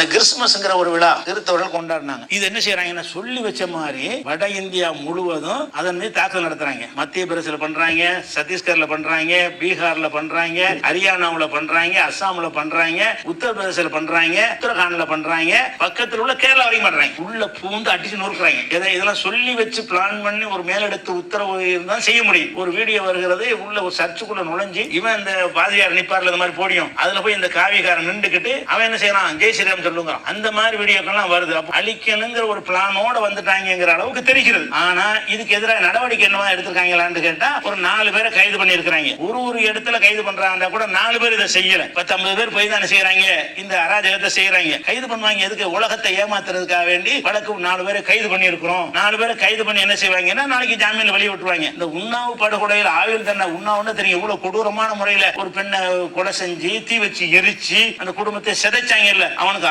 இந்த கிறிஸ்துமஸ்ங்கிற ஒரு விழா கிறிஸ்தவர்கள் கொண்டாடினாங்க. இது என்ன செய்யறாங்கன்னா சொல்லி வச்ச மாதிரி வட இந்தியா முழுவதும் அதன் மீது தாக்குதல் நடத்துறாங்க. மத்திய பிரதேசல பண்றாங்க சத்தீஸ்கர்ல பண்றாங்க பீகார்ல பண்றாங்க ஹரியானாவுல பண்றாங்க அஸ்ஸாம்ல பண்றாங்க உத்தரப்பிரதேசல பண்றாங்க உத்தரகாண்ட்ல பண்றாங்க பக்கத்தில் உள்ள கேரளா வரைக்கும் பண்றாங்க. உள்ள பூந்து அடிச்சு நொறுக்குறாங்க. இதை இதெல்லாம் சொல்லி வச்சு பிளான் பண்ணி ஒரு மேலெடுத்து உத்தரவு இருந்தா செய்ய முடியும். ஒரு வீடியோ வருகிறது உள்ள ஒரு சர்ச்சுக்குள்ள நுழைஞ்சு இவன் இந்த பாதிரியார் நிப்பார்ல இந்த மாதிரி போடியும். அதுல போய் இந்த காவியக்காரன் நின்றுக்கிட்டு அவன் என்ன செய்யறான்? ஜெய் ஸ்ரீராம் சொல்லுங்க. அந்த மாதிரி வீடியோக்கெல்லாம் வருது. அப்போ அழிக்கணுங்கிற ஒரு பிளானோட வந்துட்டாங்கிற அளவுக்கு தெரிகிறது. ஆனா இதுக்கு எதிராக நடவடிக்கை என்னவா எடுத்திருக்காங்களான்னு கேட்டா ஒரு நாலு பேரை கைது பண்ணியிருக்கிறாங்க. ஒரு ஒரு இடத்துல கைது பண்றாங்க கூட நாலு பேர் இதை செய்யல. பத்தம்பது பேர் போய் தானே செய்யறாங்க இந்த அராஜகத்தை செய்யறாங்க கைது பண்ணுவாங்க எதுக்கு? உலகத்தை ஏமாத்துறதுக்காக வேண்டி வழக்கு நாலு பேரை கைது பண்ணியிருக்கிறோம். நாலு பேரை கைது பண்ணி என்ன செய்வாங்கன்னா நாளைக்கு ஜாமீன்ல வெளியே விட்டுருவாங்க இந்த உண்ணாவு படுகொலையில் ஆயுள் தண்டனை உண்ணாவுன்னு தெரியும். இவ்வளவு கொடூரமான முறையில ஒரு பெண்ணை கொலை செஞ்சு தீ வச்சு எரிச்சு அந்த குடும்பத்தை சிதைச்சாங்க இல்ல. அவனுக்கு